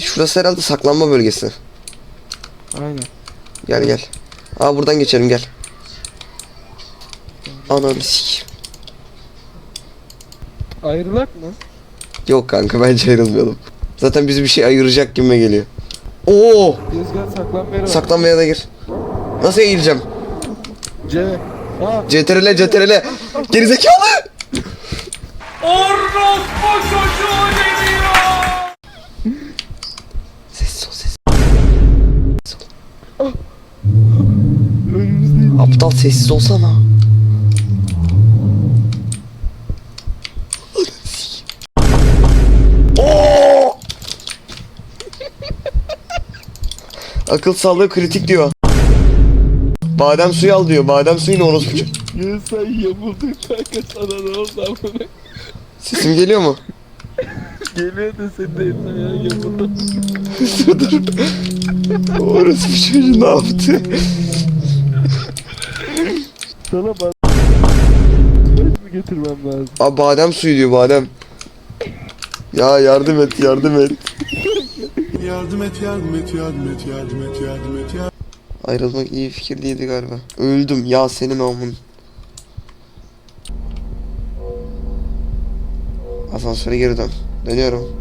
Şurası herhalde saklanma bölgesi. Aynen. Gel gel. Aa buradan geçelim gel. Ananı sik. Ayrılak mı? Yok kanka bence ayrılmayalım. Zaten bizi bir şey ayıracak gibime geliyor. Oo! Gezgen saklanmaya. Saklanmaya da gir. Nasıl eğileceğim? C. Aa. CTRL CTRL. Gerizekalı! Orospu çocuğu Aptal sessiz olsana. Oo! Akıl sağlığı kritik diyor. Badem suyu al diyor. Badem suyunu orospu. çocuk. Ya sen yamuldun kanka sana ne oldu amına? Sesim geliyor mu? Geliyor da senin de ayağın yamuldu. dur dur. Orospu çocuğu ne yaptı? Sana bak. Ben mi getirmem lazım? Abi badem suyu diyor badem. Ya yardım et yardım et. Yardım et, yardım et, yardım et, yardım et, yardım et, yardım Ayrılmak iyi fikir değildi galiba. Öldüm ya senin amın. Asansöre geri dön. Dönüyorum.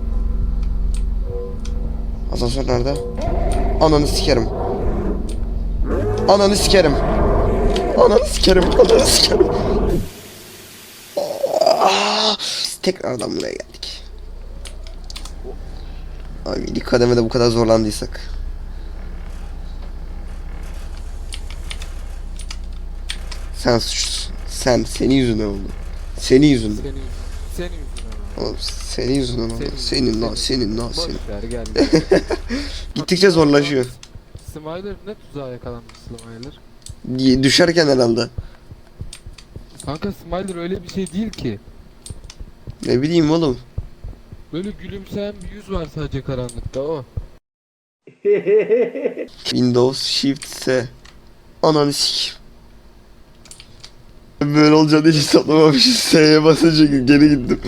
Asansör nerede? Ananı sikerim. Ananı sikerim. Ananı sikerim. Ananı sikerim. Biz tekrardan buraya geldik. Abi ilk kademede bu kadar zorlandıysak. Sen suçlusun. Sen, senin yüzünden oldu. Senin yüzünden. Senin, senin yüzünden. Oğlum senin yüzünden oldu. Senin- lan, senin. lan, senin. gel. Gittikçe zorlaşıyor. Smiler ne tuzağa yakalanmış Smiler? Düşerken herhalde. Kanka Smiler öyle bir şey değil ki. Ne bileyim oğlum. Böyle gülümseyen bir yüz var sadece karanlıkta o. Windows Shift S. Ananı sikeyim. Böyle olacağını hiç hesaplamamışım. S'ye basınca geri gittim.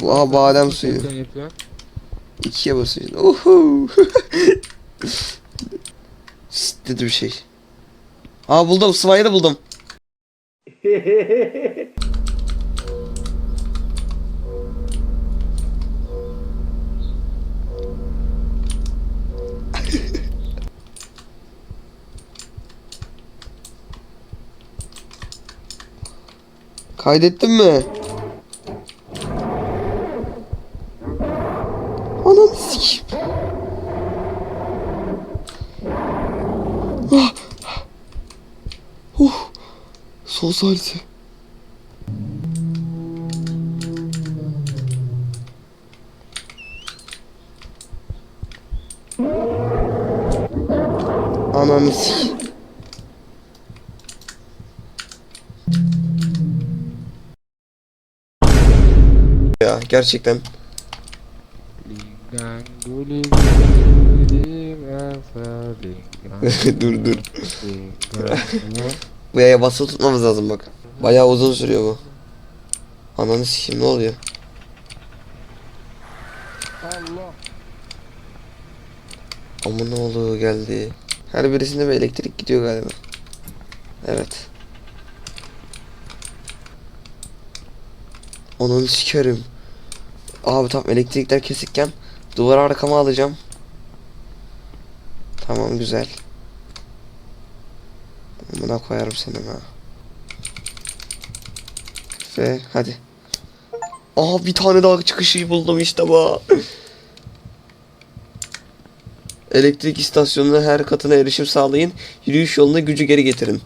Çok Aha badem suyu. İkiye basıyorsun. Uhu. Dedi bir şey. Aa buldum. Smile'ı buldum. Kaydettin mi? Ananı sikeyim. Ah. Uh. Sol salise. Ananı. Ya gerçekten dur dur. Bu yaya basılı tutmamız lazım bak. Bayağı uzun sürüyor bu. Ananı sikeyim ne oluyor? Allah. Aman ne oldu geldi. Her birisinde bir elektrik gidiyor galiba. Evet. Ananı sikerim. Abi tam elektrikler kesikken duvarı arkama alacağım. Tamam güzel. Buna koyarım seni ha. Ve hadi. Aa bir tane daha çıkışı buldum işte bu. Elektrik istasyonuna her katına erişim sağlayın. Yürüyüş yoluna gücü geri getirin.